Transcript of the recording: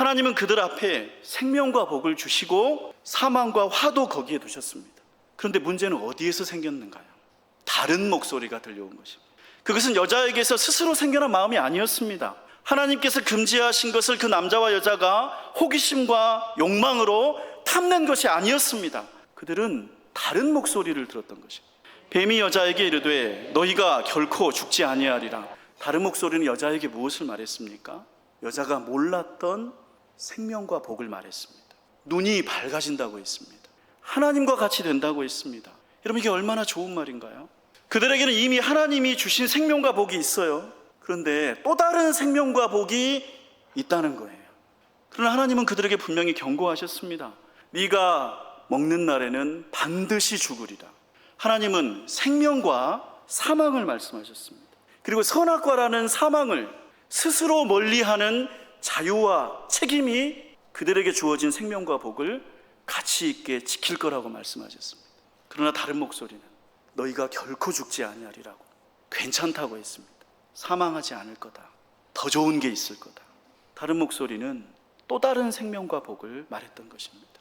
하나님은 그들 앞에 생명과 복을 주시고 사망과 화도 거기에 두셨습니다. 그런데 문제는 어디에서 생겼는가요? 다른 목소리가 들려온 것입니다. 그것은 여자에게서 스스로 생겨난 마음이 아니었습니다. 하나님께서 금지하신 것을 그 남자와 여자가 호기심과 욕망으로 탐낸 것이 아니었습니다. 그들은 다른 목소리를 들었던 것입니다. 뱀이 여자에게 이르되 너희가 결코 죽지 아니하리라. 다른 목소리는 여자에게 무엇을 말했습니까? 여자가 몰랐던 생명과 복을 말했습니다. 눈이 밝아진다고 했습니다. 하나님과 같이 된다고 했습니다. 여러분 이게 얼마나 좋은 말인가요? 그들에게는 이미 하나님이 주신 생명과 복이 있어요. 그런데 또 다른 생명과 복이 있다는 거예요. 그러나 하나님은 그들에게 분명히 경고하셨습니다. 네가 먹는 날에는 반드시 죽으리라. 하나님은 생명과 사망을 말씀하셨습니다. 그리고 선악과라는 사망을 스스로 멀리하는 자유와 책임이 그들에게 주어진 생명과 복을 가치 있게 지킬 거라고 말씀하셨습니다. 그러나 다른 목소리는 너희가 결코 죽지 아니하리라고 괜찮다고 했습니다. 사망하지 않을 거다. 더 좋은 게 있을 거다. 다른 목소리는 또 다른 생명과 복을 말했던 것입니다.